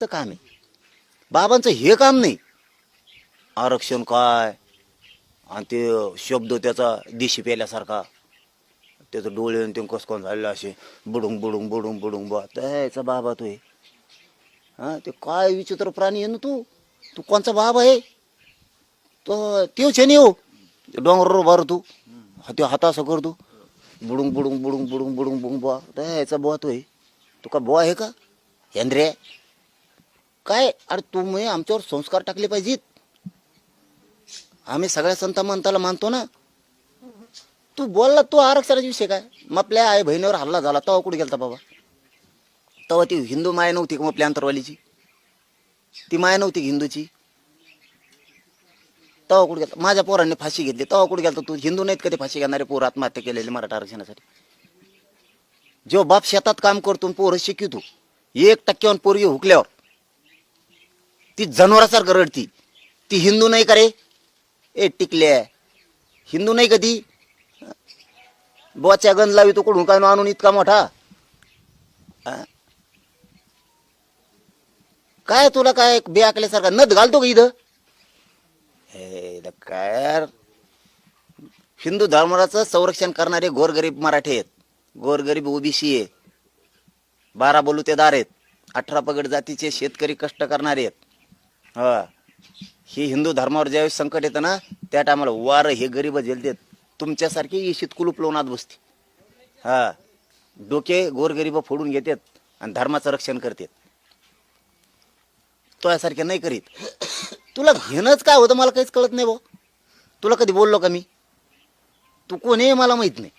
तर काम आहे. बाबांचं हे काम नाही. आरक्षण काय? आणि ते शब्द त्याचा दिशी पेल्यासारखा. त्याचं डोळे आणि ते कसकोन झालेलं असे. बुडुंग बुडुंग बुडुंग बुडुंग बा त्याचा बाबा तो आहे. हा ते काय विचित्र प्राणी आहे ना तू? तू कोणचा बाबा आहे? तो तेच आहे हो. डोंगरावर बार तू ते हाता असं तू बुडुंग बुडुंग बुडुंग बुडुंग बुडुंग बुडुंग बुवा. त्याचा बुवा तो आहे. तू का बुवा आहे का? हेंद्रे काय? अरे तुम्ही आमच्यावर संस्कार टाकले पाहिजेत. आम्ही सगळ्या संत मंताला मानतो ना. तू बोलला तू आरक्षणाचा विषय काय? मग आपल्या आई बहिणीवर हल्ला झाला तेव्हा कुठे गेलता बाबा? तेव्हा ती हिंदू माया नव्हती का मग आपल्या अंतरवालीची? ती माया नव्हती हिंदूची? तेव्हा कुठे गेलता? माझ्या पोरांनी फाशी घेतली. तेव्हा कुठे गेलता तू? हिंदू नाहीत का ते फाशी घेणारे पोर आत्महत्या केलेली मराठा आरक्षणासाठी? जेव्हा बाप शेतात काम करतो पोरं शिकवतो एक टक्क्यावर पोरगी हुकल्यावर ती जनावरासारखं रडती. ती हिंदू नाही का रे? ए टिकले हिंदू नाही का ती बोच्या गंज लावी तो कुठून काय आणून इतका मोठा? काय तुला काय बे आकल्यासारखा नद घालतो का इथं? हे काय हिंदू धर्माचं संरक्षण करणारे गोरगरीब मराठी आहेत. गोरगरीब ओबीसी आहे. बारा बलुतेदार आहेत. अठरा पगड जातीचे शेतकरी कष्ट करणारे आहेत. हा. ही हिंदू धर्मावर ज्यावेळेस संकट येतं ना त्या टायमाला वारं हे गरीब झेलतात. तुमच्यासारखी येशीत कुलूप लोनात बसते. हा. डोके गोरगरीब फोडून घेतात आणि धर्माचं रक्षण करतात. तो यासारखे नाही करीत. तुला घेणंच काय होतं मला काहीच कळत नाही भाऊ. तुला कधी बोललो का मी? तू कोण आहे मला माहीत नाही.